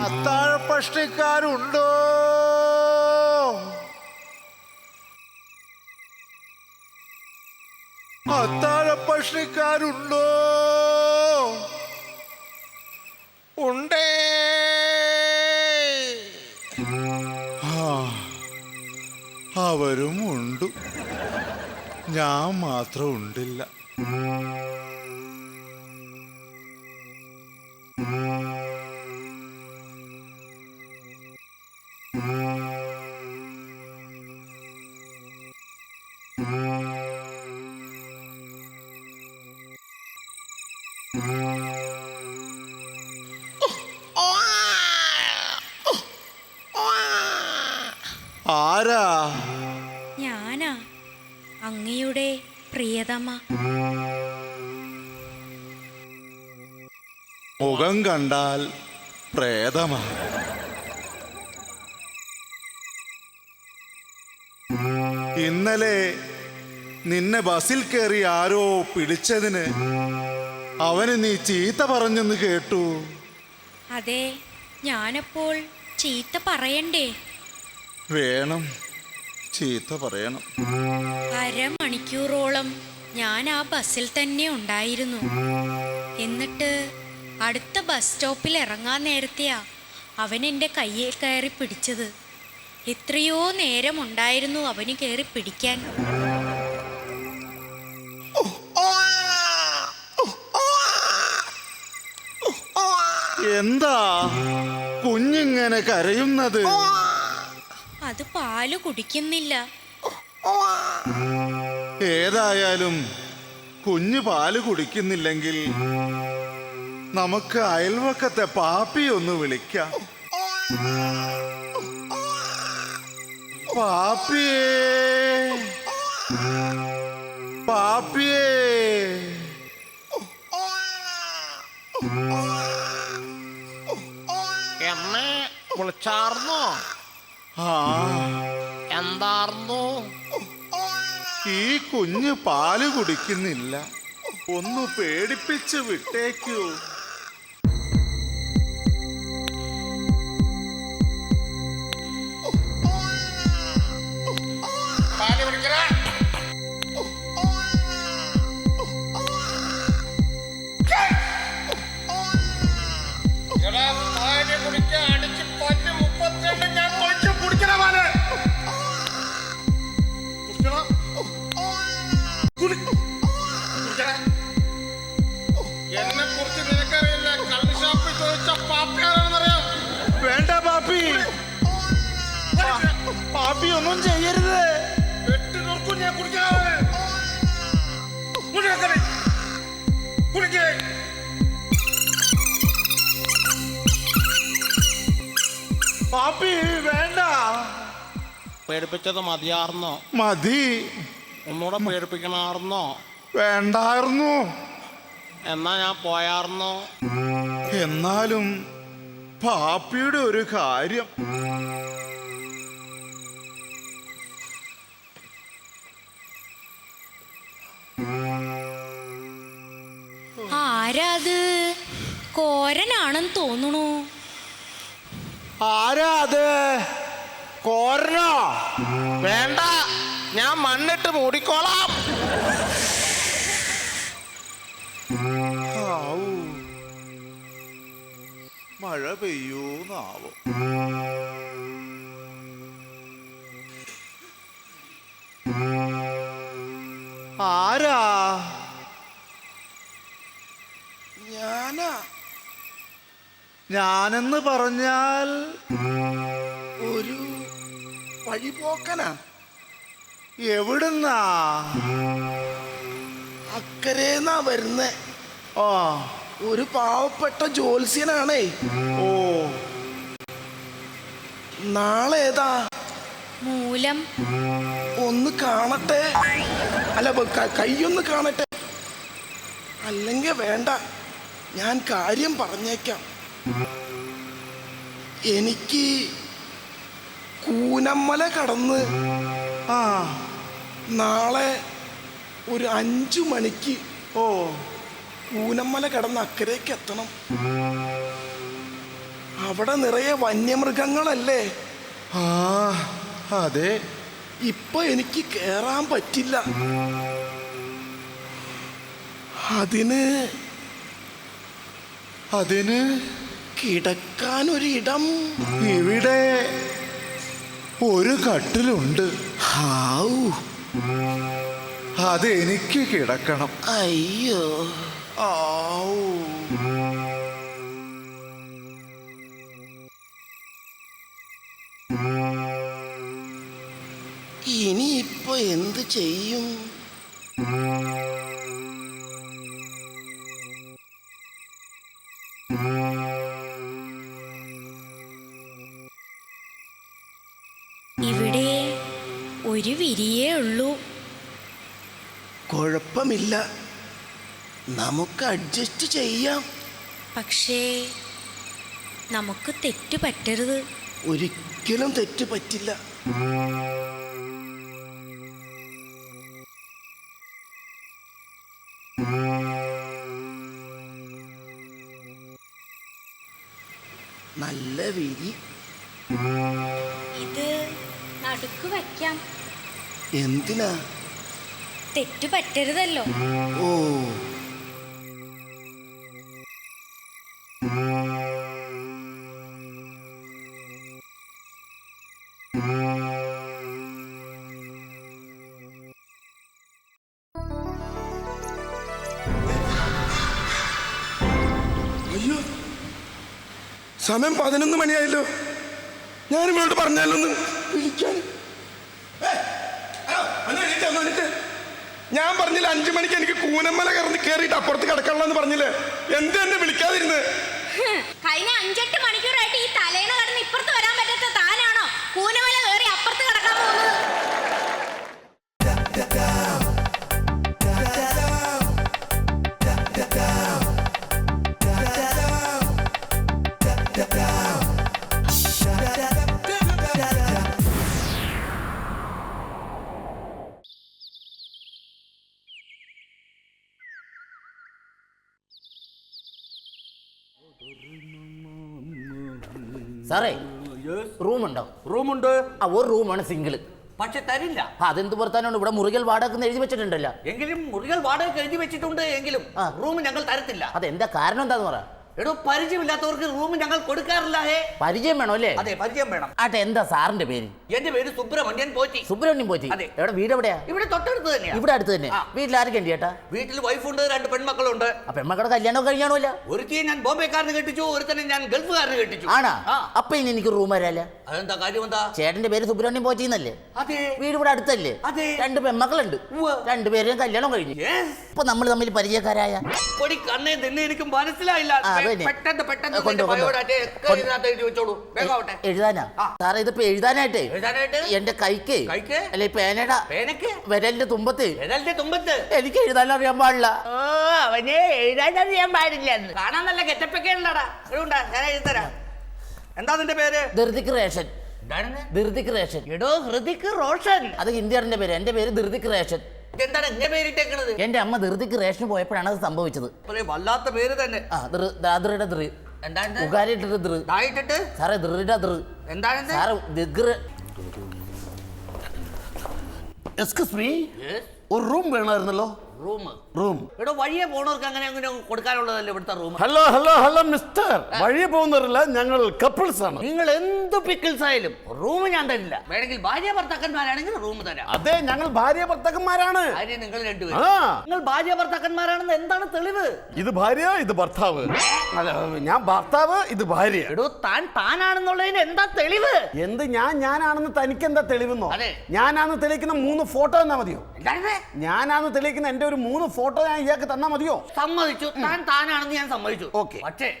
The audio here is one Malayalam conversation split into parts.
അത്താഴപ്പഷ്ടിക്കാരുണ്ടോ അത്താഴപ്പഷ്ടിക്കാരുണ്ടോ ഉണ്ടേ. അവരും ഉണ്ട്. ഞാൻ മാത്രം ഉണ്ടില്ല. ആരാ? ഞാനാ അങ്ങയുടെ പ്രിയതമ. മുഖം കണ്ടാൽ പ്രേതമ. ഇന്നലെ നിന്നെ ബസ്സിൽ കയറി ആരോ പിടിച്ചതിന് അവന് നീ ചീത്ത പറഞ്ഞെന്ന് കേട്ടു. അതെ ഞാനപ്പോൾ ചീത്ത പറയണ്ടേ? വേണം ചീത്ത പറയണം. അരമണിക്കൂറോളം ഞാൻ ആ ബസ്സിൽ തന്നെ ഉണ്ടായിരുന്നു. എന്നിട്ട് അടുത്ത ബസ് സ്റ്റോപ്പിൽ ഇറങ്ങാൻ നേരത്തെയാ അവൻ എന്റെ കയ്യിൽ കയറി പിടിച്ചത്. എത്രയോ നേരമുണ്ടായിരുന്നു അവന് കയറി പിടിക്കാൻ. എന്താ കുഞ്ഞിങ്ങനെ കരയുന്നത്? അത് പാൽ കുടിക്കുന്നില്ല. ഏതായാലും കുഞ്ഞ് പാൽ കുടിക്കുന്നില്ലെങ്കിൽ നമുക്ക് അയൽവക്കത്തെ പാപ്പി ഒന്ന് വിളിക്കാം. പാപ്പിയേ പാപ്പിയേ. എന്നെ വിളിച്ചാർന്നു? എന്താർന്നു? ഈ കുഞ്ഞ് പാൽ കുടിക്കുന്നില്ല. ഒന്ന് പേടിപ്പിച്ച് വിട്ടേക്കൂ. പാപ്പി ഒന്നും ചെയ്യരുത്. വെട്ടി നോക്കും ഞാൻ കുടിക്കാതെ കുടിക്കേ. പാപ്പി വേണ്ട. പേടിപ്പിച്ചത് മതിയാർന്നോ? മതി. ഒന്നുകൂടെ പേടിപ്പിക്കണാർന്നോ? വേണ്ടായിരുന്നു. എന്നാ ഞാൻ പോയാർന്നോ? എന്നാലും പാപ്പിയുടെ ഒരു കാര്യം. ആരാ അത് കോരനാണെന്ന് തോന്നുന്നു ആരാ അത് കോരനോ? വേണ്ട ഞാൻ മണ്ണിട്ട് മൂടിക്കോളാം. മഴ പെയ്യൂന്നാവോ? ആരാ? ഞാനാ. ഞാനെന്ന് പറഞ്ഞാൽ ഒരു വഴിപോക്കനാ. എവിടുന്നാ? അക്കരേന്നാ വരുന്നേ. ഓ ഒരു പാവപ്പെട്ട ജ്യോത്സ്യനാണേ. ഓ. നാളെ ഏതാ മൂലം ഒന്ന് കാണട്ടെ. അല്ല കൈയൊന്ന് കാണട്ടെ. അല്ലെങ്കിൽ വേണ്ട. ഞാൻ കാര്യം പറഞ്ഞേക്കാം. എനിക്ക് കൂനമ്മല കടന്ന് ആ നാളെ ഒരു അഞ്ചു മണിക്ക് ഓ കൂനമ്മല കടന്ന് അക്കരയ്ക്ക് എത്തണം. അവിടെ നിറയെ വന്യമൃഗങ്ങളല്ലേ? ആ. അതെ ഇപ്പൊ എനിക്ക് കേറാൻ പറ്റില്ല. അതിന് അതിന് കിടക്കാൻ ഒരിടം ഇവിടെ ഒരു കട്ടിലുണ്ട്. ഹാവൂ. അത് എനിക്ക് കിടക്കണം. അയ്യോ. ആവൂ ചെയ്യും. ഇവിടെ ഒരു വിരിയേ ഉള്ളൂ. കുഴപ്പമില്ല. നമുക്ക് അഡ്ജസ്റ്റ് ചെയ്യാം. പക്ഷേ നമുക്ക് തെറ്റ് പറ്റരുത് ഒരിക്കലും തെറ്റ് പറ്റില്ല വിരി ഇത് നടുക്ക് വയ്ക്കാം. എന്തിനാ? തെറ്റു പറ്റരുതല്ലോ. ഓ. സമയം പതിനൊന്ന് മണിയായല്ലോ. ഞാൻ ഇവളോട് പറഞ്ഞാലൊന്ന് വിളിക്കാൻ. ഞാൻ പറഞ്ഞില്ല അഞ്ചു മണിക്ക് എനിക്ക് കൂനമ്മല കയറി കയറിയിട്ട് അപ്പുറത്ത് കിടക്കണമെന്ന് പറഞ്ഞില്ലേ? എന്ത് എന്നെ വിളിക്കാതിരുന്ന്? കഴിഞ്ഞ അഞ്ചെട്ട് മണിക്കൂറായിട്ട് ഈ തലേന്ന് കടന്ന് ഇപ്പുറത്ത് വരാൻ പറ്റാത്ത താനാണോ? കൂനമല കയറി അപ്പുറത്ത് കിടക്കാൻ പോകുന്നത്? സാറേ റൂമുണ്ടോ? റൂമുണ്ട്. ആ ഒരു റൂമാണ് സിംഗിൾ പക്ഷെ തരില്ല. അതെന്ത് പുറത്താനുണ്ട് ഇവിടെ മുറികൾ വാടക എഴുതി വെച്ചിട്ടുണ്ടല്ലോ. എങ്കിലും മുറികൾ വാടക എഴുതി വെച്ചിട്ടുണ്ട് എങ്കിലും റൂം ഞങ്ങൾ തരത്തില്ല. അതെന്താ കാരണം എന്താന്ന് പറ. എടോ പരിചയമില്ലാത്തവർക്ക് റൂം ഞങ്ങൾ കൊടുക്കാറില്ല ഹേ. പരിചയം വേണോ അല്ലേ? അതെ പരിചയം വേണം. ആട്ടെ എന്താ സാറിന്റെ പേര്? എന്റെ പേര് സുബ്രഹ്മണ്യൻ പോറ്റി. സുബ്രഹ്മണ്യം പോറ്റി. അതെ. എവിടെ വീട് എവിടെയാ? ഇവിടെ തൊട്ടടുത്ത് തന്നെ ഇവിടെ അടുത്ത് തന്നെ. ആ. വീട്ടിൽ ആരൊക്കെ ഉണ്ട് ചേട്ടാ? വീട്ടിൽ വൈഫുണ്ട് രണ്ട് പെൺമക്കളുണ്ട്. ആ പെൺമക്കളുടെ കല്യാണം കഴിഞ്ഞാണോ ഇല്ല ഒരുത്തിയെ ഞാൻ ബോംബെക്കാരന് കെട്ടിച്ചു ഒരുത്തനെ ഞാൻ ഗൾഫുകാരന് കെട്ടിച്ചു. ആണാ? ആ. അപ്പൊ ഇനി എനിക്ക് റൂം വരാല്ല അതെന്താ കാര്യം എന്താ? ചേട്ടന്റെ പേര് സുബ്രഹ്മണ്യം പോറ്റി എന്നല്ലേ? അതെ. വീട് ഇവിടെ അടുത്തല്ലേ? അതെ. രണ്ട് പെൺമക്കളുണ്ട്. ഉവ്വ്. രണ്ടുപേരും കല്യാണം കഴിഞ്ഞു. ഇപ്പൊ നമ്മൾ തമ്മിൽ പരിചയക്കാരായ? പൊടി കണ്ണേ നിന്നെ എനിക്ക് മനസ്സിലായില്ല. ആ, അത് പെ- തന്നെ. പെട്ടെന്ന് പെട്ടെന്ന് കൊണ്ടോ, നിന്റെ കൊണ്ടോ. ബയോഡാറ്റ ഒക്കെ കൊണ്ടോ. ഇതിനകത്ത് എഴുതി വെച്ചോളൂ. വേഗം ആവട്ടെ. എഴുതാനാ? ആ. സാറേ ഇതിപ്പോ എഴുതാനായിട്ടേ. എഴുതാനായിട്ട്? എന്റെ കൈക്ക്. കൈക്ക്? അല്ലെ പേനയുടെ പേനക്ക്? വിരലിന്റെ തുമ്പത്ത്. തുമ്പത്ത്? എനിക്ക് എഴുതാൻ അറിയാൻ പാടില്ല. ഓ അവനെ എഴുതാനറിയാൻ പാടില്ല കാണാൻ നല്ല ഗെറ്റപ്പൊക്കെ ഞാൻ എഴുതരാം എന്താ നിന്റെ പേര്? ധൃതിക് റേഷൻ. എന്താണ് ധൃതിക് റേഷൻ. എടോ ഹൃതിക് റോഷൻ. അത് ഹിന്ദിയാറിന്റെ പേര്. എന്റെ പേര് ധൃതിക് റേഷൻ. എന്താണ് എങ്ങനെ പേരിട്ടേക്കണത്? എന്റെ അമ്മ ധൃതിക്ക് റേഷൻ പോയപ്പോഴാണ് അത് സംഭവിച്ചത്. വല്ലാത്ത പേര് തന്നെ. ആ ധൃ ദാദ്രയുടെ ധൃ. ഉകാരിട്ടിട്ട് ധൃ. ഇട്ടിട്ട് സാറേ ധൃയുടെ ധൃ. എന്താണ് സാറ് ദിഗ്ര എക്സ്ക്യൂസ് മീ ഒരു റൂം വേണമായിരുന്നല്ലോ. റൂം? റൂം. എടോ വഴിയെ പോണവർക്ക് അങ്ങനെ അങ്ങനെ കൊടുക്കാനുള്ളതല്ലേ ഇവിടുത്തെ room? Hello hello hello mister. വഴിയെ പോകുന്നവരല്ല ഞങ്ങൾ കപ്പിൾസ് ആണ്. നിങ്ങൾ എന്ത് പിക്കിൾസ് ആയാലും റൂം ഞാൻ തരില്ല. വേണമെങ്കിൽ ഭാര്യ ഭർത്താക്കന്മാരാണെങ്കിൽ റൂം തരാം. അതെ ഞങ്ങൾ ഭാര്യ ഭർത്താക്കന്മാരാണ്. ഭാര്യ നിങ്ങൾ ആ. രണ്ടുപേരും നിങ്ങൾ ഭാര്യ ഭർത്താക്കന്മാരാണെന്ന് എന്താണ് തെളിവ്? ഇത് ഭാര്യ ഇത് ഭർത്താവ്. അല്ല ഞാൻ ഭർത്താവ് ഇത് ഭാര്യ. എടോ താൻ താനാണെന്നുള്ളതിന് എന്താ തെളിവ്? എന്ത് ഞാൻ ഞാനാണെന്ന് തനിക്ക് എന്താ തെളിവെന്നോ? അതെ. ഞാനാണെന്ന് തെളിയിക്കുന്ന മൂന്ന് ഫോട്ടോ എന്നാ മതിയോ? ഞാനാന്ന് ഞാനാണെന്ന് തെളിയിക്കുന്ന എന്റെ ഒരു മൂന്ന് ഫോട്ടോ ഞാൻ ഇയാൾക്ക് തന്നാ മതിയോ? സമ്മതിച്ചു. താൻ താനാണെന്ന് ഞാൻ സമ്മതിച്ചു. ഓക്കെ. പക്ഷേ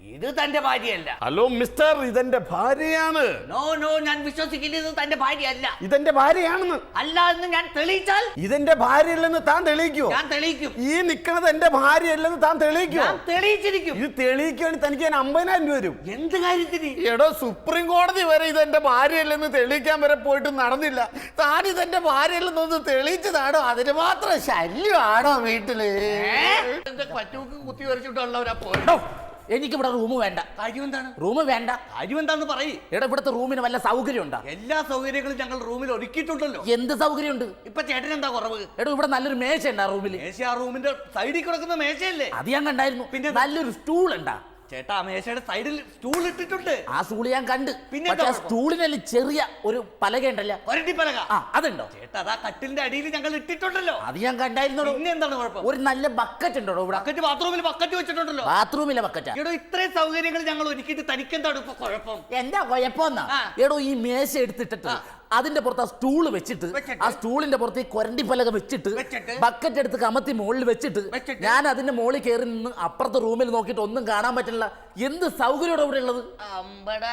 ഇത് തന്റെ ഭാര്യയല്ല. ഹലോ മിസ്റ്റർ ഇതെന്റെ ഭാര്യയാണ്. നോ നോ ഞാൻ വിശ്വസിക്കില്ല ഇത് തന്റെ ഭാര്യയല്ല. ഇതെന്റെ ഭാര്യയാണെന്ന്. അല്ല എന്ന് ഞാൻ തെളിയിച്ചാൽ? ഇതെന്റെ ഭാര്യയല്ലെന്ന് താൻ തെളിയിക്കൂ ഞാൻ തെളിയിക്കും. ഈ നിക്കണത് എന്റെ ഭാര്യയല്ലെന്ന് താൻ തെളിയിക്കൂ ഞാൻ തെളിയിച്ചിരിക്കും. ഇത് തെളിയിക്കുകയാണെങ്കിൽ തനിക്ക് ഞാൻ അമ്പതിനായിരം രൂപ വരും എന്ത് കാര്യത്തിന്? എടോ സുപ്രീം കോടതി വരെ ഇതെന്റെ ഭാര്യയല്ലെന്ന് തെളിയിക്കാൻ വരെ പോയിട്ട് നടന്നില്ല. താൻ ഇതെന്റെ ഭാര്യയല്ലെന്നൊന്ന് തെളിയിച്ചതാണോ? അതിന് മാത്രം ശല്യമാണോ വീട്ടിൽ? പറ്റൂക്ക് കുത്തി വരച്ചിട്ടുള്ളവരാ പോയി എടോ, എനിക്കിവിടെ റൂം വേണ്ട. കാര്യം എന്താണ് റൂം വേണ്ട. കാര്യം എന്താന്ന് പറയ്. എടാ ഇവിടുത്തെ റൂമിന് വല്ല സൗകര്യം ഉണ്ടോ എല്ലാ സൗകര്യങ്ങളും ഞങ്ങൾ റൂമിൽ ഒരുക്കിയിട്ടുണ്ടല്ലോ. എന്ത് സൗകര്യമുണ്ട്? ഇപ്പൊ ചേട്ടൻ എന്താ കുറവ്? എടാ ഇവിടെ നല്ലൊരു മേശ ഉണ്ടാ റൂമിൽ മേശ ആ റൂമിന്റെ സൈഡിൽ കിടക്കുന്ന മേശയല്ലേ? അത് ഞാൻ കണ്ടായിരുന്നു. പിന്നെ നല്ലൊരു സ്റ്റൂൾ ഉണ്ടാ. ചേട്ടാ മേശയുടെ സൈഡിൽ സ്റ്റൂൾ ഇട്ടിട്ടുണ്ട്. ആ സ്റ്റൂൾ ഞാൻ കണ്ട്. പിന്നെ പക്ഷേ സ്റ്റൂളിനല്ല ചെറിയ ഒരു പലക ഉണ്ടല്ല. പലക. ആ അതുണ്ടോ? ചേട്ടാ അതാ കട്ടിലിന്റെ അടിയിൽ ഞങ്ങൾ ഇട്ടിട്ടുണ്ടല്ലോ. അത് ഞാൻ കണ്ടായിരുന്നു പിന്നെ എന്താണ് കുഴപ്പം? ഒരു നല്ല ബക്കറ്റ് ഉണ്ടോ ഇവിടെ? ബക്കറ്റ് ബാത്റൂമിൽ ബക്കറ്റ് വെച്ചിട്ടുണ്ടല്ലോ. ബാത്റൂമിലെ ബക്കറ്റാ എടോ ഇത്രയും സൗകര്യങ്ങൾ ഞങ്ങൾ ഒരുക്കിയിട്ട് തനിക്കെന്താണ് ഇപ്പൊ കുഴപ്പം? എന്താ കുഴപ്പം എടോ ഈ മേശ എടുത്തിട്ടിട്ട് അതിന്റെ പുറത്ത് ആ സ്റ്റൂൾ വെച്ചിട്ട് വെച്ചിട്ട്. ആ സ്റ്റൂളിന്റെ പുറത്ത് ഈ കൊരണ്ടി പലക വെച്ചിട്ട് വെച്ചിട്ട്. ബക്കറ്റ് എടുത്ത് കമത്തി മുകളിൽ വെച്ചിട്ട് വെച്ചിട്ട്. ഞാൻ അതിന്റെ മുകളിൽ കയറി നിന്ന് അപ്പുറത്തെ റൂമിൽ നോക്കിയിട്ട് ഒന്നും കാണാൻ പറ്റില്ല എന്ത് സൗകര്യമാണ് ഇവിടെ ഉള്ളത് അമ്പടാ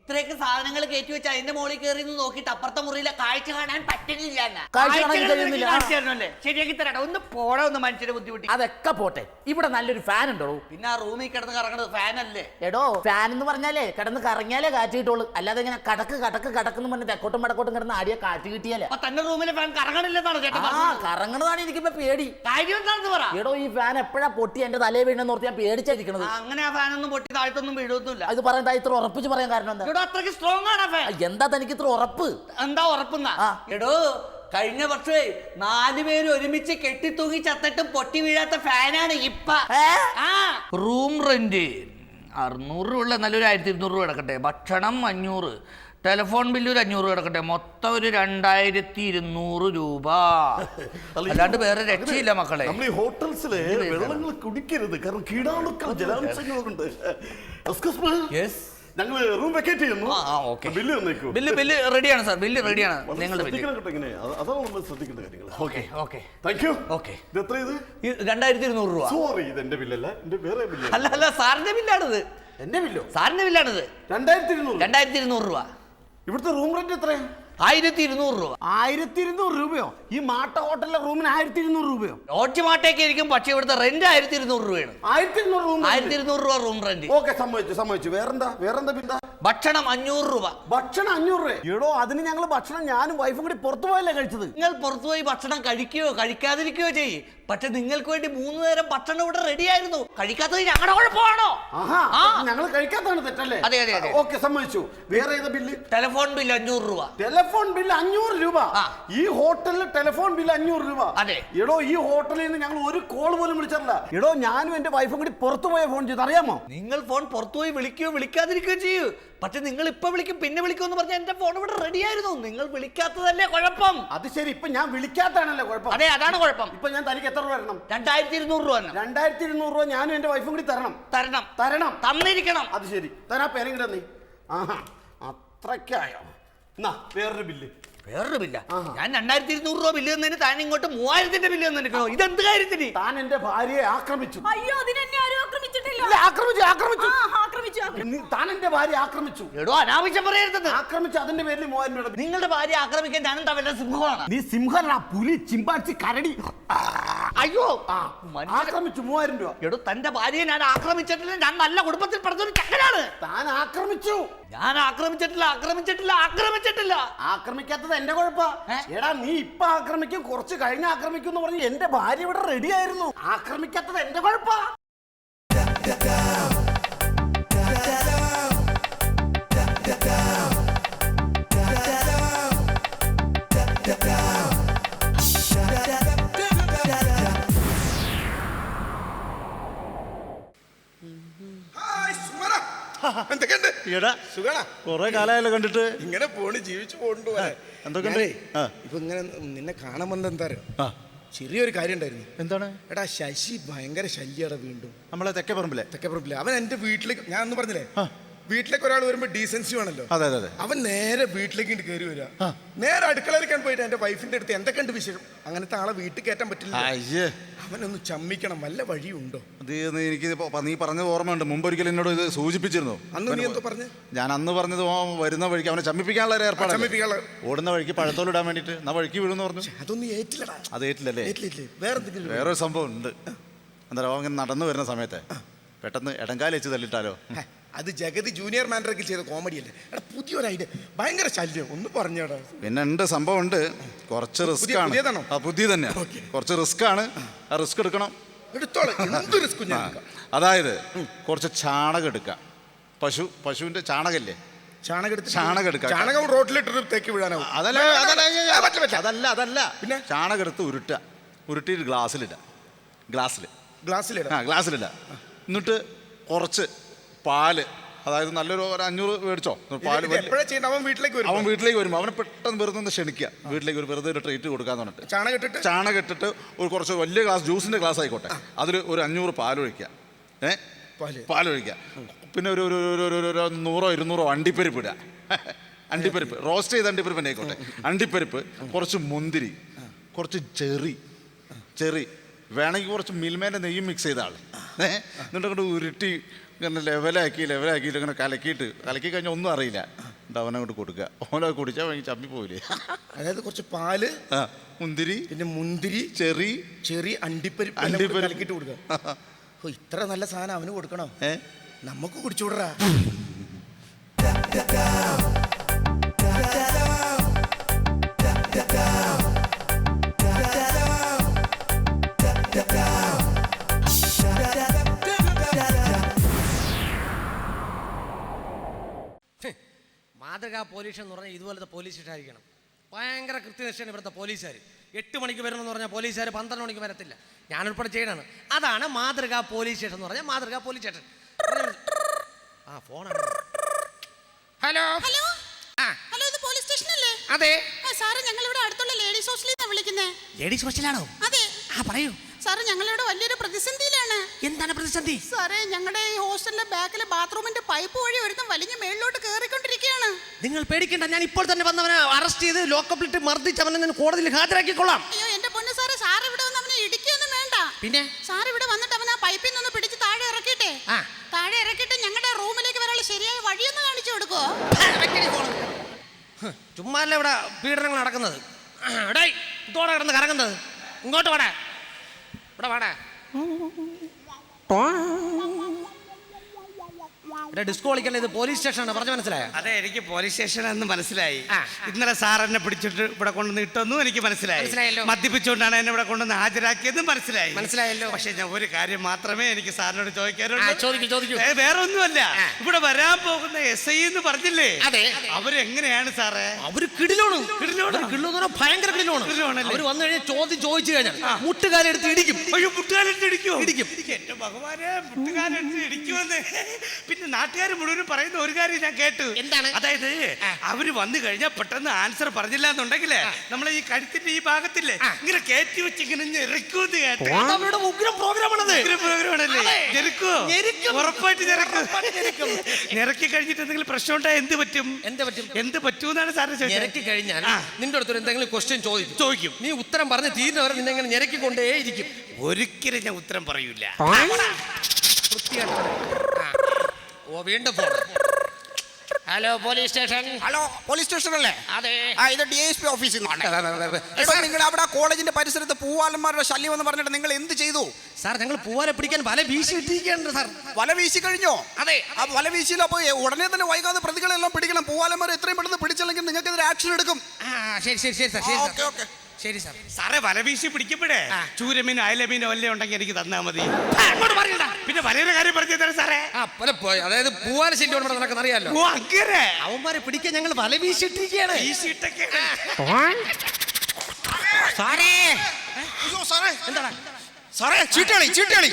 ഇത്രയൊക്കെ സാധനങ്ങൾ കയറ്റി വെച്ച് അതിന്റെ മുകളിൽ കയറി നിന്ന് നോക്കിയിട്ട് അപ്പുറത്തെ മുറിയിലെ കാഴ്ച കാണാൻ പറ്റുന്നില്ല എന്നാ. കാഴ്ച കാണാൻ കാഴ്ചകൾ കഴിയുന്നില്ല. നിനക്ക് കാണിച്ചു തരണമല്ലേ? ശരിയാക്കി തരാടാ ഒന്ന് പോടാ ഒന്ന് മനുഷ്യരെ ബുദ്ധിമുട്ടി അതൊക്കെ പോട്ടെ ഇവിടെ നല്ലൊരു ഫാൻ ഉണ്ടോ പിന്നെ ആ റൂമിൽ കിടന്ന് കറങ്ങണത് ഫാനല്ലേ എടോ ഫാൻ എന്ന് പറഞ്ഞാലേ കിടന്ന് കറങ്ങിയാലേ കാറ്റ് കിട്ടുള്ളൂ അല്ലാതെ ഇങ്ങനെ കടക്ക് കടക്ക് കടക്കെന്ന് പറഞ്ഞ് തെക്കോട്ടും വടക്കോട്ടും കിടന്ന് ആടിയ കാറ്റ് കിട്ടിയല്ലേ തന്നെ തന്റെ റൂമിലെ ഫാൻ കറങ്ങണില്ലെന്നാണ് ചേട്ടാ ആ കറങ്ങണതാണ് എനിക്കിപ്പോ പേടി. കാര്യം എന്താണെന്ന് പറ. എടോ ഈ ഫാൻ എപ്പോഴാ പൊട്ടി എന്റെ തലേ വീണെന്ന് ഓർത്ത് ഞാൻ പേടിച്ചായിരിക്കണത് അങ്ങനെ ആ ഫാനൊന്നും പൊട്ടി താഴ്ത്തൊന്നും വീഴൊന്നുമില്ല. അത് പറയാൻ ഇത്ര ഉറപ്പിച്ച് പറയാൻ കാരണം എന്താ? എടോ അത്രയ്ക്ക് സ്ട്രോങ് ആണ് ആ ഫാൻ എന്താ തനിക്ക് ഇത്ര ഉറപ്പ്? എന്താ ഉറപ്പെന്നാ? എടോ കഴിഞ്ഞ വർഷമേ നാല് പേര് ഒരുമിച്ച് കെട്ടിത്തൂങ്ങി ചത്തിട്ടും പൊട്ടി വീഴാത്ത ഫാനാണ് ഇപ്പ. ആ. റൂം റെന്റ് അറുന്നൂറ് രൂപ ഉള്ള നല്ലൊരു ആയിരത്തി ഇരുന്നൂറ് രൂപ കിടക്കട്ടെ. ഭക്ഷണം അഞ്ഞൂറ്. ടെലിഫോൺ ബില്ല് ഒരു അഞ്ഞൂറ് കിടക്കട്ടെ. മൊത്തം ഒരു രണ്ടായിരത്തി ഇരുന്നൂറ് രൂപ അല്ലാണ്ട് വേറെ രക്ഷയില്ല മക്കളെ. നമ്മൾ ഈ ഹോട്ടൽസിൽ വെള്ളങ്ങൾ കുടിക്കരുത്. കാരണം കീടാണുക്കൾ ജലാംശങ്ങളുണ്ട്. ഞങ്ങൾ റൂം വെക്കേറ്റ് ചെയ്യുന്നു. ബില്ല് തന്നേക്കൂ. ബില്ല് ബില്ല് റെഡിയാണ് സാർ. ബില്ല് റെഡിയാണ്. നിങ്ങൾ അതാണ് നമ്മൾ ശ്രദ്ധിക്കേണ്ട കാര്യങ്ങൾ. Okay okay. Thank you Okay. ഇത് എത്ര ഇത്? രണ്ടായിരത്തി ഇരുന്നൂറ് രൂപ. സോറി ഇത് എന്റെ ബില്ലല്ല. എന്റെ വേറെ ബില്ല്. അല്ല അല്ല സാറിന്റെ ബില്ലാണിത്. എന്റെ ബില്ലോ? സാറിന്റെ ബില്ലാണിത്. രണ്ടായിരത്തി ഇരുന്നൂറ് രണ്ടായിരത്തി ഇരുന്നൂറ് രൂപ. ഇവിടുത്തെ റൂം റെന്റ് എത്രയാ? ആയിരത്തി ഇരുന്നൂറ് രൂപ. ആയിരത്തി ഇരുന്നൂറ് രൂപയോ? ഈ മാട്ട ഹോട്ടലിലെ റൂമിന് ആയിരത്തി ഇരുന്നൂറ് രൂപയോ? ലോഡ്ജ് മാട്ടേക്ക് ഇരിക്കും പക്ഷേ ഇവിടുത്തെ റെന്റ് ആയിരത്തി ഇരുന്നൂറ് രൂപയാണ്. ആയിരത്തി ഇരുന്നൂറ് റൂം ആയിരത്തി ഇരുന്നൂറ് രൂപ റൂം റെന്റ് ഓക്കെ സമ്മതിച്ചു സമ്മതിച്ചു. വേറെന്താ? വേറെന്താ ബില്ലാ ഭക്ഷണം അഞ്ഞൂറ് രൂപ. ഭക്ഷണം അഞ്ഞൂറ് രൂപ. എടോ അതിന് ഞങ്ങൾ ഭക്ഷണം ഞാനും വൈഫും കൂടി പുറത്തു പോയല്ലേ കഴിച്ചത്? നിങ്ങൾ പുറത്തുപോയി ഭക്ഷണം കഴിക്കുകയോ കഴിക്കാതിരിക്കുകയോ ചെയ്യും. പക്ഷെ നിങ്ങൾക്ക് വേണ്ടി മൂന്ന് നേരം ഭക്ഷണം ഇവിടെ റെഡി ആയിരുന്നു. കഴിക്കാത്തത് ഞങ്ങളുടെ കുഴപ്പമാണോ ആഹാ ആ. ഞങ്ങൾ കഴിക്കാത്തതാണ് തെറ്റല്ലേ? അതെ, അതെ, അതെ. ഓക്കെ സമ്മതിച്ചു. വേറെ ഏത് ബില്ല്? ടെലിഫോൺ ബില്ല് അഞ്ഞൂറ് രൂപ. ടെലിഫോൺ ബില്ല് അഞ്ഞൂറ് രൂപ. ആ. ഈ ഹോട്ടലിൽ ടെലിഫോൺ ബില്ല് അഞ്ഞൂറ് രൂപ. അതെ. എടോ ഈ ഹോട്ടലിൽ നിന്ന് ഞങ്ങൾ ഒരു കോൾ പോലും വിളിച്ചിട്ടില്ല. എടോ ഞാനും എന്റെ വൈഫും കൂടി പുറത്തു പോയ ഫോൺ ചെയ്ത്. അറിയാമോ? നിങ്ങൾ ഫോൺ പുറത്തുപോയി വിളിക്കുകയോ വിളിക്കാതിരിക്കുകയോ ചെയ്യൂ. പക്ഷെ നിങ്ങൾ ഇപ്പൊ വിളിക്കും പിന്നെ വിളിക്കും എന്ന് പറഞ്ഞാൽ എന്റെ ഫോൺ ഇവിടെ റെഡി ആയിരുന്നു. നിങ്ങൾ വിളിക്കാത്തതല്ലേ കുഴപ്പം? അത് ശരി ഇപ്പൊ ഞാൻ വിളിക്കാത്തതാണല്ലേ കുഴപ്പം? അതെ അതാണ് കുഴപ്പം. ഇപ്പൊ ഞാൻ തനിക്ക് എത്ര രൂപ തരണം? രണ്ടായിരത്തി ഇരുന്നൂറ് രൂപ തന്നെ രണ്ടായിരത്തി ഇരുന്നൂറ് രൂപ ഞാനും എന്റെ വൈഫും കൂടി തരണം. തരണം. തരണം. തന്നിരിക്കണം. അത് ശരി. തരാ പേരെങ്കിലും നീ ആഹാ അത്രയ്ക്കായോ? എന്നാ വേറൊരു ബില്ല് വേറൊരു ബില്ല ഞാൻ രണ്ടായിരത്തി ഇരുന്നൂറ് രൂപ ബില്ല് തന്നതിന് താൻ ഇങ്ങോട്ട് മൂവായിരത്തിന്റെ ബില്ല് തന്നിരിക്കണോ ഇതെന്ത് കാര്യത്തിന്? താൻ എന്റെ ഭാര്യയെ ആക്രമിച്ചു. അയ്യോ അതിനെന്നെ ആരും ആക്രമിച്ചിട്ടില്ല. ഇല്ല, ആക്രമിച്ചു ആക്രമിച്ചു. ആ, ആക്രമിച്ചു ആക്രമിച്ചു. നീ- താൻ എന്റെ ഭാര്യ ആക്രമിച്ചു. എടോ അനാവശ്യം പറയരുതെന്ന്. ആക്രമിച്ചു അതിന്റെ പേരിൽ മൂവായിരം രൂപ. നിങ്ങളുടെ ഭാര്യ ആക്രമിക്കാൻ ഞാൻ തവരുടെ സിംഹമാണ്? നീ സിംഹനാ പുലി ചിമ്പാച്ചി കരടി. അയ്യോ ആ, ആക്രമിച്ചു മൂവായിരം രൂപ. എടോ തന്റെ ഭാര്യയെ ഞാൻ ആക്രമിച്ചിട്ടില്ല. ഞാൻ നല്ല കുടുംബത്തിൽ പറഞ്ഞൊരു ചക്കനാണ് താൻ ആക്രമിച്ചു. ഞാൻ ആക്രമിച്ചിട്ടില്ല ആക്രമിച്ചിട്ടില്ല ആക്രമിച്ചിട്ടില്ല. ആക്രമിക്കാത്തത് എന്റെ കുഴപ്പാ. എടാ നീ ഇപ്പൊ ആക്രമിക്കും കുറച്ച് കഴിഞ്ഞ് ആക്രമിക്കും എന്ന് പറഞ്ഞ് എന്റെ ഭാര്യ ഇവിടെ റെഡി ആയിരുന്നു. ആക്രമിക്കാത്തത് എന്റെ കുഴപ്പാ. എടാ സുഖാണോ കൊറേ കാലമായല്ലോ കണ്ടിട്ട്. ഇങ്ങനെ പോണ് ജീവിച്ചു പോകണ്ടു എന്തൊക്കെ. ഇപ്പൊ ഇങ്ങനെ നിന്നെ കാണാൻ വന്നത് എന്താ അറിയോ? ചെറിയൊരു കാര്യം ഉണ്ടായിരുന്നു. എന്താണ്? എടാ ശശി ഭയങ്കര ശല്യടാ വീണ്ടും. നമ്മളെ തെക്കപ്പറമ്പിലെ. തെക്കപ്പറമ്പിലെ. അവൻ എന്റെ വീട്ടിലേക്ക് ഞാൻ ഒന്ന് പറഞ്ഞില്ലേ. വീട്ടിലേക്ക് ഒരാൾ വരുമ്പോ ഡീസൻസി വേണല്ലോ. അതെ അതെ അതെ. അവൻ നേരെ വീട്ടിലേക്ക് ഇങ്ങോട്ട് കയറി വരിക നേരെ അടുക്കളയിലേക്ക് പോയിട്ട് എന്റെ വൈഫിന്റെ അടുത്ത് എന്തൊക്കെയുണ്ട് വിശേഷം? അങ്ങനത്തെ ആളെ വീട്ടിൽ കയറ്റാൻ പറ്റില്ല. അയ്യേ. അവനൊന്ന് ചമ്മിക്കണം വല്ല വഴിയുണ്ടോ? അത് എനിക്ക് നീ പറഞ്ഞത് ഓർമ്മയുണ്ട്. മുമ്പ് ഒരിക്കലും എന്നോട് ഇത് സൂചിപ്പിച്ചിരുന്നു. അന്ന് നീ എന്തോ പറഞ്ഞു? ഞാൻ അന്ന് പറഞ്ഞത് വരുന്ന വഴിക്ക് അവനെ ചമ്മിപ്പിക്കാനുള്ള ഒരു ഏർപ്പാട് ചമ്മിപ്പിക്കാനുള്ള- ഓടുന്ന വഴിക്ക് പഴത്തോലിടാൻ വേണ്ടിട്ട് എന്നാ വഴിക്ക് വീഴുന്നു പറഞ്ഞു. അതൊന്നും ഏറ്റില്ലടാ. അത് ഏറ്റില്ലല്ലേ? ഏറ്റില്ലേ വേറെ വേറൊരു സംഭവം ഉണ്ട്. എന്താ അങ്ങനെ നടന്നു വരുന്ന സമയത്ത് പെട്ടെന്ന് ഇടങ്കാലി വെച്ച് തല്ലിട്ടാലോ? അത് ജഗതി ജൂനിയർ മാനറൊക്കെ ചെയ്ത കോമഡി അല്ലേ? എടാ പുതിയൊരു ഐഡിയ ഭയങ്കര ശല്യം. ഒന്ന് പറഞ്ഞോടാ പിന്നെ ഉണ്ട് സംഭവം ഉണ്ട് കുറച്ച് റിസ്ക് ആണ്. പുതിയതാണോ? ആ പുതിയ തന്നെയാ കുറച്ച് റിസ്ക് ആണ്. ആ റിസ്ക് എടുക്കണം. എടുത്തോളെ. എന്ത് റിസ്ക് ആ, എടുക്കാം. അതായത് കുറച്ച് ചാണകം എടുക്കാം. പശു പശുവിന്റെ ചാണകല്ലേ? ചാണകം എടുത്ത് ചാണകം എടുക്കാം. ചാണകം റോട്ടിലിട്ടിട്ട് തേക്ക് വീഴാനാവും അതല്ല അതല്ല ആ, പറ്റില്ല, പറ്റില്ല. അതല്ല അതല്ല. പിന്നെ? ചാണകം എടുത്ത് ഉരുട്ടുക. ഉരുട്ടിയിട്ട് ഗ്ലാസ്സിലിടുക. ഗ്ലാസ്സിൽ ഗ്ലാസ്സിലിടാം ആ ഗ്ലാസ്സിലിടുക. എന്നിട്ട് കുറച്ച് പാൽ. അതായത് നല്ലൊരു ഒരു അഞ്ഞൂറ് മേടിച്ചോ? പാൽ വലിയ- എപ്പോഴാ ചെയ്യണ്ട അവൻ വീട്ടിലേക്ക് അവൻ വീട്ടിലേക്ക് വരുമ്പോൾ അവനെ പെട്ടെന്ന് വെറുതെ ഒന്ന് ക്ഷണിക്കുക വീട്ടിലേക്ക് ഒരു വെറുതെ ഒരു ട്രീറ്റ് കൊടുക്കാന്ന് പറഞ്ഞിട്ട്. ചാണകം ഇട്ടിട്ട്? ചാണകം ഇട്ടിട്ട് ഒരു കുറച്ച് വലിയ ഗ്ലാസ് ജ്യൂസിന്റെ ഗ്ലാസ് ആയിക്കോട്ടെ. അതിൽ ഒരു അഞ്ഞൂറ് പാലൊഴിക്കുക ഏ? പാൽ. പാലൊഴിക്കുക പിന്നെ ഒരു ഒരു ഒരു- ഒരു- ഒരു- ഒരു നൂറോ ഇരുന്നൂറോ അണ്ടിപ്പരിപ്പ് ഇടുക. അണ്ടിപ്പരിപ്പ്. റോസ്റ്റ് ചെയ്ത അണ്ടിപ്പരിപ്പ് തന്നെ ആയിക്കോട്ടെ. അണ്ടിപ്പരിപ്പ് കുറച്ച് മുന്തിരി കുറച്ച് ചെറി ചെറി. വേണമെങ്കിൽ കുറച്ച് മിൽമേന്റെ നെയ്യും മിക്സ് ചെയ്ത ആൾ ഏ? എന്നിട്ട് അങ്ങോട്ട് ഉരുട്ടി ഇങ്ങനെ ലെവലാക്കി ലെവലാക്കിയിട്ട് ഇങ്ങനെ കലക്കിയിട്ട് കലക്കി കഴിഞ്ഞാൽ ഒന്നും അറിയില്ല. എന്താ അവനെ അങ്ങോട്ട് കൊടുക്കുക. ഓനെ കുടിച്ചാൽ ഭയങ്കര ചമ്മി പോവില്ലേ അതായത് കുറച്ച് പാൽ ആ മുന്തിരി പിന്നെ മുന്തിരി ചെറി ചെറിയ അണ്ടിപ്പരിപ്പ് അണ്ടിപ്പരി അണ്ടിപ്പരിപ്പ്. കലക്കിട്ട് കൊടുക്കുക. ഓ ഇത്ര നല്ല സാധനം അവന് കൊടുക്കണം? ഏ? നമുക്ക് കുടിച്ചുവിടറാ മാതൃകാ പോലീസ് എന്ന് പറഞ്ഞാൽ ഇതുപോലത്തെ പോലീസ് സ്റ്റേഷനായിരിക്കണം ഭയങ്കര കൃത്യനിഷ്ഠയാണ് ഇവിടുത്തെ പോലീസുകാർ എട്ട് മണിക്ക് വരണമെന്ന് പറഞ്ഞാൽ പോലീസുകാർ പന്ത്രണ്ട് മണിക്ക് വരത്തില്ല. ഞാനുൾപ്പെടെ ചെയ്യണമാണ് അതാണ് മാതൃക പോലീസ് സ്റ്റേഷൻ എന്ന് പറഞ്ഞാൽ മാതൃക പോലീസ് സ്റ്റേഷൻ ആ ഫോണാണ്. ഹലോ? ഹലോ? ആ. ഹലോ ഇത് പോലീസ് സ്റ്റേഷൻ അല്ലേ അതെ സാറ് ഞങ്ങൾ ഇവിടെ അടുത്തുള്ള ലേഡീസ് ഹോസ്റ്റലിൽ നിന്നാണ് വിളിക്കുന്നേ. ലേഡീസ് ഹോസ്റ്റലാണോ അതെ. ആ പറയൂ. സാറേ ഞങ്ങളിവിടെ വലിയൊരു പ്രതിസന്ധിയിലാണ്. എന്താണ് പ്രതിസന്ധി? സാറേ ഞങ്ങളുടെ ഈ ഹോസ്റ്റലിലെ ബാക്കിലെ ബാത്റൂമിന്റെ പൈപ്പ് വഴി ഒരുത്തം വലിഞ്ഞ് മേളിലോട്ട് കയറിക്കൊണ്ടിരിക്കുകയാണ് നിങ്ങൾ പേടിക്കണ്ട ഞാൻ ഇപ്പോൾ തന്നെ വന്നവനെ അറസ്റ്റ് ചെയ്ത് ലോക്കപ്പിലിട്ട് മർദ്ദിച്ച് അവനെ ഞാൻ കോടതിയിൽ ഹാജരാക്കിക്കൊള്ളാം. അയ്യോ എന്റെ പൊന്ന് സാറേ സാർ ഇവിടെ വന്ന് അവനെ ഇടിക്കൊന്നും വേണ്ട. പിന്നെ? സാർ ഇവിടെ വന്നിട്ട് അവൻ ആ പൈപ്പിൽ നിന്ന് പിടിച്ച് താഴെ ഇറക്കിട്ടെ ആ. താഴെ ഇറക്കിയിട്ട് ഞങ്ങളുടെ റൂമിലേക്ക് വരാനുള്ള ശരിയായ വഴിയൊന്ന് കാണിച്ചു കൊടുക്കോ ചുമ്മാല്ല ഇവിടെ പീഡനങ്ങൾ നടക്കുന്നത്? ഇതോടെ കിടന്ന് കറങ്ങുന്നത്. ഇങ്ങോട്ട് വാടാ. ഇവിടെ വാടാ. ഇവിടെ ഡിസ്കോ കളിക്കല്ലേ ഇത് പോലീസ് സ്റ്റേഷനാണ് പറഞ്ഞു മനസ്സിലായോ അതെ എനിക്ക് പോലീസ് സ്റ്റേഷനാണെന്ന് മനസ്സിലായി ആ. ഇന്നലെ സാർ എന്നെ പിടിച്ചിട്ട് ഇവിടെ കൊണ്ടുവന്ന് ഇട്ടെന്നും എനിക്ക് മനസ്സിലായി മനസ്സിലായല്ലോ. മദ്യപിച്ചുകൊണ്ടാണ് എന്നെ ഇവിടെ കൊണ്ടുവന്ന് ഹാജരാക്കിയതും മനസ്സിലായി മനസ്സിലായല്ലോ. പക്ഷെ ഞാൻ ഒരു കാര്യം മാത്രമേ എനിക്ക് സാറിനോട് ആ, ചോദിക്കൂ, ചോദിക്കൂ. ഏ, വേറെ ഒന്നുമല്ല ആ. ഇവിടെ വരാൻ പോകുന്ന എസ് ഐ എന്ന് പറഞ്ഞില്ലേ അതെ. അവരെങ്ങനെയാണ് സാറേ അവർ കിടിലോണ് കിടിലമാണ്. അവർ കിടിലോന്ന് പറഞ്ഞാൽ ഭയങ്കര കിടിലോണ് കിടിലമാണല്ലേ? അവർ വന്നു കഴിഞ്ഞാൽ ചോദ്യം ചോദിച്ചു കഴിഞ്ഞാൽ മുട്ടുകാലെടുത്ത് ഇടിക്കും അയ്യോ മുട്ടുകാലെടുത്ത് ഇടിക്കും ഇടിക്കും. എന്റെ ഭഗവാനെ മുട്ടുകാലെടുത്ത് ഇടിക്കുമെന്ന് പിന്നെ നാട്ടുകാർ മുഴുവനും പറയുന്ന ഒരു കാര്യം ഞാൻ കേട്ടു. എന്താണ്? അതായത് അവർ വന്നു കഴിഞ്ഞാൽ പെട്ടെന്ന് ആൻസർ പറഞ്ഞില്ല എന്നുണ്ടെങ്കിലേ നമ്മളെ ഈ കഴുത്തിന്റെ ഈ ഭാഗത്തില്ലേ ഇങ്ങനെ കയറ്റി വെച്ച് ഇങ്ങനെ ഞെരുക്കൂന്ന് കേട്ടു. അത് അവരുടെ ഉഗ്രം പ്രോഗ്രാമാണത് പ്രോഗ്രാമാണല്ലേ. ഞെരുക്കോ. ഞെരുക്കും. ഉറപ്പായിട്ട് ഞെരക്കി. കഴിഞ്ഞിട്ട് എന്തെങ്കിലും പ്രശ്നം ഉണ്ടായാൽ എന്ത് പറ്റും? എന്ത് പറ്റും? എന്ത് പറ്റൂന്നാണ് സാറിന് ഞെരക്കി കഴിഞ്ഞാൽ നിന്റെ അടുത്തൊരു എന്തെങ്കിലും ക്വസ്റ്റ്യൻ ചോദിക്കും. ചോദിക്കും. നീ ഉത്തരം പറഞ്ഞ് തീരുന്നവരെ നിന്നെ ഇങ്ങനെ നിരക്കി കൊണ്ടേയിരിക്കും ഒരിക്കലും ഞാൻ ഉത്തരം പറയൂല. ഓ വീണ്ടും phone hello police station hello police station അല്ലേ? അതെ. ആ ഇത് ഡി എസ് പി ഓഫീസിൽ നിന്നാണ് നിങ്ങൾ അവിടെ കോളേജിന്റെ പരിസരത്ത് പൂവാലന്മാരുടെ ശല്യം എന്ന് പറഞ്ഞിട്ട് നിങ്ങൾ എന്ത് ചെയ്തു? സാർ ഞങ്ങൾ പൂവാലെ പിടിക്കാൻ വല വീശി ഇട്ടിരിക്കുകയാണ് സാർ വല വീശി കഴിഞ്ഞോ? അതെ. ആ വല വീശിയില്ല അപ്പൊ ഉടനെ തന്നെ വൈകാതെ പ്രതികളെല്ലാം പിടിക്കണം. പൂവാലന്മാരെ എത്രയും പെട്ടെന്ന് പിടിച്ചില്ലെങ്കിൽ നിങ്ങൾക്കെതിരെ ആക്ഷൻ എടുക്കും. ശരി ശരി ശരി സാർ ഓക്കെ ഓക്കെ. ശരി സാർ. സാറേ വലവീശി പിടിക്കപ്പെടേ. ചൂരമീനോ അയലമീനോ വല്ല ഉണ്ടെങ്കിൽ എനിക്ക് തന്നാ മതി. അങ്ങോട്ട് പറയണ്ട പിന്നെ വലയുടെ കാര്യം പറഞ്ഞു തരാം സാറേ. ആ പല പോയി. അതായത് പൂവാല ശരി ഇവിടെ നടക്കുന്ന അറിയാലോ ഓ അങ്ങനെ. അവന്മാരെ പിടിക്കാൻ ഞങ്ങൾ വല വീശിട്ടിരിക്കുകയാണ്. വീശിയിട്ടൊക്കെ സാറേ. സാറേ. എന്താണ്? സാറേ ചീട്ടളി ചീട്ടളി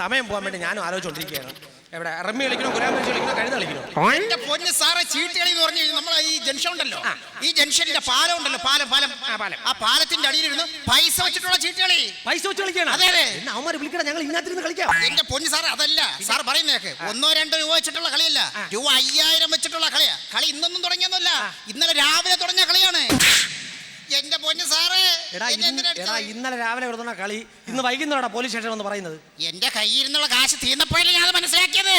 സമയം പോകാൻ വേണ്ടി ഞാനും ആലോചിച്ചോണ്ടിരിക്കുകയാണ്. എവിടെ? റമ്മി കളിക്കണോ കുരാൻ വെച്ച് കളിക്കണോ കഴുത കളിക്കണോ? എന്റെ പൊന്ന് സാറെ ചീട്ട് കളി എന്ന് പറഞ്ഞു കഴിഞ്ഞാൽ നമ്മളെ ഈ ജംഗ്ഷൻ ഉണ്ടല്ലോ. ഈ ജംഗ്ഷനിലെ പാലം ഉണ്ടല്ലോ പാലം പാലം. പാലം. ആ പാലത്തിന്റെ അടിയിലിരുന്ന് പൈസ വെച്ചിട്ടുള്ള ചീട്ട് കളി. പൈസ വെച്ച് കളിക്കണം അതെ, അതെ. എന്നാ അവന്മാർ വിളിക്കണം ഞങ്ങൾ ഇതിനകത്തിരുന്ന് കളിക്കാം. എന്റെ പൊന്ന് സാർ അതല്ല. സാർ പറയുന്നേക്ക് ഒന്നോ രണ്ടോ രൂപ വെച്ചിട്ടുള്ള കളിയല്ല. രൂപ അയ്യായിരം വെച്ചിട്ടുള്ള കളിയാ. കളി ഇന്നൊന്നും തുടങ്ങിയൊന്നുമല്ല. ഇന്നലെ രാവിലെ തുടങ്ങിയ കളിയാണ് എന്റെ പൊന്ന് സാറേ എടാ ഇന്ന് എടാ ഇന്നലെ രാവിലെ കൊടുത്ത കളി. ഇന്ന് വൈകുന്നേരം പോലീസ് സ്റ്റേഷൻ എന്ന് പറയുന്നത്. എന്റെ കയ്യിൽ നിന്നുള്ള കാശ് തീർന്നപ്പോഴല്ലേ ഞാൻ അത് മനസ്സിലാക്കിയത്?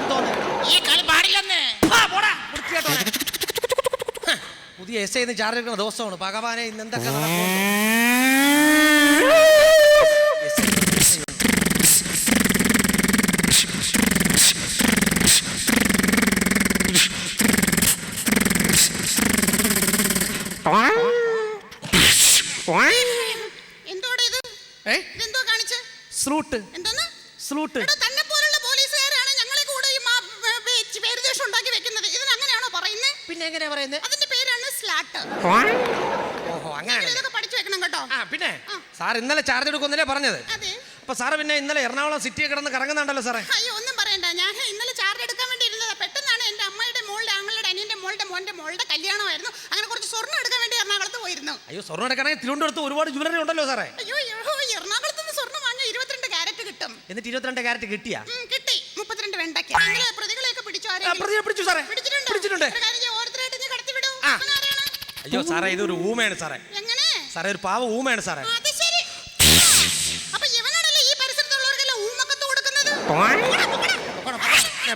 എന്തോന്ന്? ഈ കളി പാടില്ലെന്ന്. പുതിയ എസ് ഐന്ന് ചാർജ് എടുക്കുന്ന ദിവസമാണ്. ഭഗവാനെ ഇന്ന് എന്തൊക്കെ. എന്തോടെ ഇത് ഏ? ഇതെന്തോ കാണിച്ച് സ്ലൂട്ട്. സ്ലൂട്ട്. തന്നെ പോലുള്ള പോലീസുകാരാണ് ഞങ്ങളെ കൂടെ ഈ ഉണ്ടാക്കി വെക്കുന്നത്. ഇതിന് അങ്ങനെയാണോ പറയുന്നത് പിന്നെ എങ്ങനെയാ പറയുന്നത് അതിന്റെ പേരാണ് സ്ലാട്ട്. ഓഹോ അങ്ങനെ ഇതൊക്കെ പഠിച്ചു വെക്കണം കേട്ടോ. ആ പിന്നെ സാർ ഇന്നലെ ചാർജ് എടുക്കുന്നില്ലേ പറഞ്ഞത്? അതെ. അപ്പൊ സാറ് പിന്നെ ഇന്നലെ എറണാകുളം സിറ്റിയെ കിടന്ന് കറങ്ങുന്നുണ്ടല്ലോ സാറേ. അയ്യോ ഒന്നും പറയണ്ട ഞാൻ ഇന്നലെ ചാർജ് എടുക്കാൻ വേണ്ടി ഇരുന്നതാ പെട്ടെന്നാണ് എന്റെ അമ്മയുടെ മോളുടെ ആങ്ങളുടെ അനിയന്റെ മോളുടെ മോന്റെ മോളുടെ കല്യാണമായിരുന്നു അങ്ങനെ കുറച്ച് സ്വർണം എടുക്കാൻ വേണ്ടി എറണാകുളത്ത് പോയിരുന്നു അയ്യോ സ്വർണം എടുക്കണമെങ്കിൽ തിരുവനന്തപുരത്ത് ഒരുപാട് ജ്വല്ലറി ഉണ്ടല്ലോ സാറേ. അയ്യോ അയ്യോ, എറണാകുളത്ത് നിന്ന് സ്വർണം വാങ്ങിയ ഇരുപത്തിരണ്ട് കാരറ്റ് കിട്ടും. എന്നിട്ട് ഇരുപത്തിരണ്ട് ക്യാരറ്റ് കിട്ടിയാ? ഉം, കിട്ടി. മുപ്പത്തിരണ്ട് വെണ്ടയ്ക്ക്. നിങ്ങൾ പ്രതികളെയൊക്കെ പിടിച്ചോ ആ, ആരെങ്കിലും? പ്രതിയെ പിടിച്ചു സാറേ. പിടിച്ചിട്ടുണ്ടോ? പിടിച്ചിട്ടുണ്ട്. ഒരു കാര്യം ചെയ്യ്, ഓരോരുത്തരായിട്ട്? അയ്യോ സാറേ ഇതൊരു ഊമയാണ് സാറേ. എങ്ങനെ? സാറേ ഒരു പാവ ഊമയാണ് സാറേ. അത് ശരി. അപ്പൊ ഇവനാണല്ലേ ഈ പരിസരത്തുള്ളവർക്കെല്ലാം ഊമക്കത്ത് കൊടുക്കുന്നത്?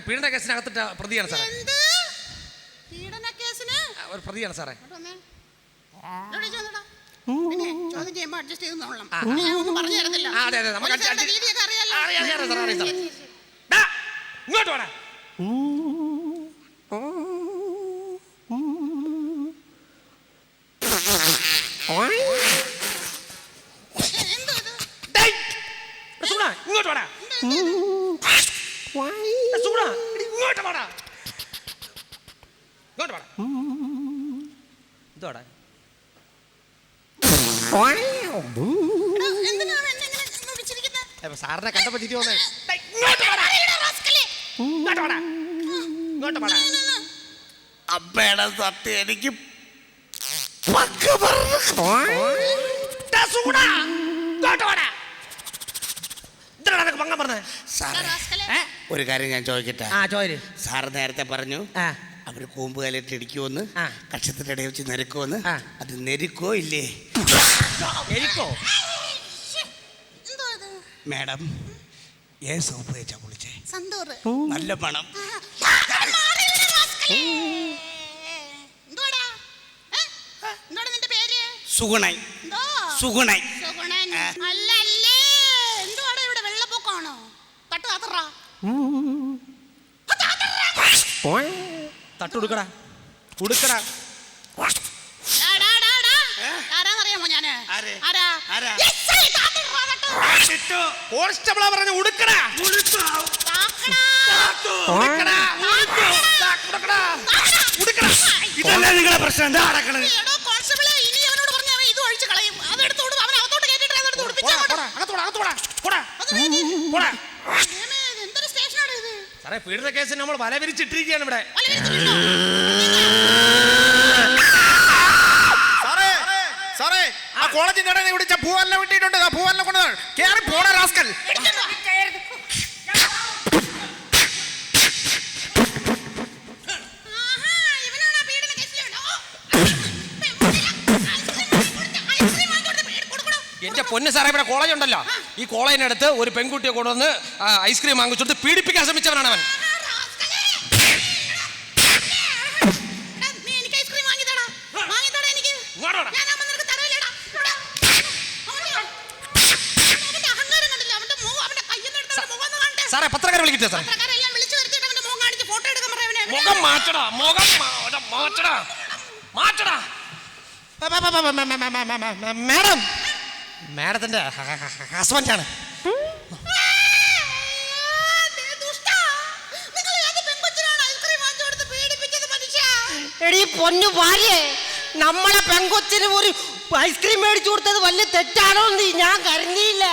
പീഡന കേസിനകത്തിട്ട പ്രതിയാണ് സാറേ. എന്ത്? പീഡന കേസിന്? ആ, ഒരു പ്രതിയാണ് സാറേ ഇങ്ങോട്ട് വന്നേ. ഇവിടെ ഇരിച്ച് വന്നെടാ. പിന്നെ ചോദ്യം ചെയ്യുമ്പോ അഡ്ജസ്റ്റ് ചെയ്ത് നോളണം ഞാൻ ഒന്നും പറഞ്ഞു തരുന്നില്ല ആ, അതെ, അതെ, നമുക്ക് adjust- രീതിയൊക്കെ അറിയാലോ. അറിയാം, അറിയാം, സാറേ, അറിയാം. ഡാ, ഇങ്ങോട്ട് വേണം എന്തോ ഇത്? ഇങ്ങോട്ട് വേണം ഇങ്ങോട്ട് വേണം ഇങ്ങോട്ട് വേണം ഇതോടെ എടാ, എന്തിനാ അവൻ എന്നെ ഇങ്ങനെ നോക്കിച്ചിരിക്കുന്നെ? സാറിനെ കണ്ടപ്പോ ചിരി വന്നേ. അമ്മയുടെ സത്യം എനിക്ക്. ഒരു കാര്യം ഞാൻ ചോദിക്കട്ടെ? സാർ നേരത്തെ പറഞ്ഞു. ആ അവർ കൂമ്പ് കലയിട്ട് ഇടിക്കുമെന്ന് കക്ഷത്തിന്റെ കക്ഷത്തിന്റെ ഇടയിൽ വെച്ച് നെരുക്കുമെന്ന് അത് നെരുക്കോ ഇല്ലേ? നെരുക്കോ? മാഡം ഏ സോപ്പ് വെച്ചാ കുളിച്ചേ. നല്ല പണം? സുഗുണൈ എന്തോ? സുഗുണൈ സുഗുണൻ. ആ. അല്ല, അല്ലേ. എന്തുവാടാ ഇവിടെ വെള്ളപ്പൊക്കമാണോ? തട്ട് താത്തറാ തട്ട് കൊടുക്കടാ. കൊടുക്കടാ. കോൺസ്റ്റബിളാ പറഞ്ഞു ഉടുക്കടാ. ഇതല്ല നിങ്ങളെ പ്രശ്നം? എന്താ നടക്കണത്. പോടാ, അകത്തോടാ, അകത്തോടാ, പോടാ, അത് വേണ്ടി. പോടാ. ദൈവമേ, ഇത് എന്തൊരു സ്റ്റേഷനാണ് ഇത്? സാറേ പീഡന കേസിന് നമ്മൾ വല വിരിച്ചിട്ടിരിക്കുകയാണ് ഇവിടെ? സാറേ സാറേ ആ കോളേജിന്റെ ഇടയിൽ വിളിച്ച പൂവല്ല വിട്ടിട്ടുണ്ട് ആ പൂവല്ല കൊണ്ട് കേറി പോണ റാസ്കൽ. പൊന്ന് സാറേ ഇവിടെ കോളേജ് ഉണ്ടല്ലോ ഈ കോളേജിനടുത്ത് ഒരു പെൺകുട്ടിയെ കൊണ്ടുവന്ന് ഐസ്ക്രീം വാങ്ങിച്ചെടുത്ത് പീഡിപ്പിക്കാൻ ശ്രമിച്ചവനാണ് അവൻ. സാറേ പത്രക്കാരെ വിളിക്കട്ടെ സാറേ മുഖം പറയാം മുഖം മാറ്റടാ മാറ്റടാ മാറ്റടാ മാഡം മാഡത്തിന്റെ ഹസ്ബൻഡാണ് എടീ പൊന്നു ഭാര്യ നമ്മളെ പെങ്കൊച്ചിന് ഒരു ഐസ്ക്രീം മേടിച്ചു കൊടുത്തത് വലിയ തെറ്റാണോ ഞാൻ കരുതിയില്ല.